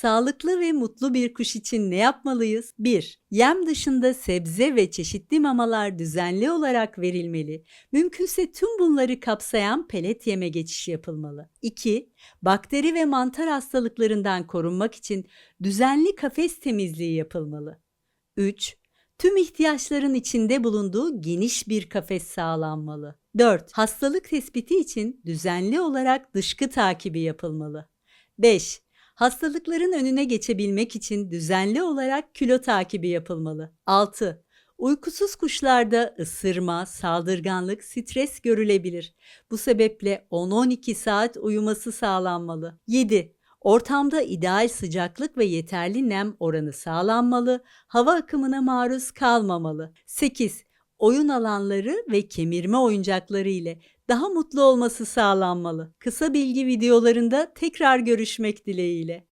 Sağlıklı ve mutlu bir kuş için ne yapmalıyız? 1. Yem dışında sebze ve çeşitli mamalar düzenli olarak verilmeli. Mümkünse tüm bunları kapsayan pelet yeme geçişi yapılmalı. 2. Bakteri ve mantar hastalıklarından korunmak için düzenli kafes temizliği yapılmalı. 3. Tüm ihtiyaçların içinde bulunduğu geniş bir kafes sağlanmalı. 4. Hastalık tespiti için düzenli olarak dışkı takibi yapılmalı. 5. Hastalıkların önüne geçebilmek için düzenli olarak kilo takibi yapılmalı. 6. Uykusuz kuşlarda ısırma, saldırganlık, stres görülebilir. Bu sebeple 10-12 saat uyuması sağlanmalı. 7. Ortamda ideal sıcaklık ve yeterli nem oranı sağlanmalı, hava akımına maruz kalmamalı. 8. Oyun alanları ve kemirme oyuncakları ile daha mutlu olması sağlanmalı. Kısa bilgi videolarında tekrar görüşmek dileğiyle.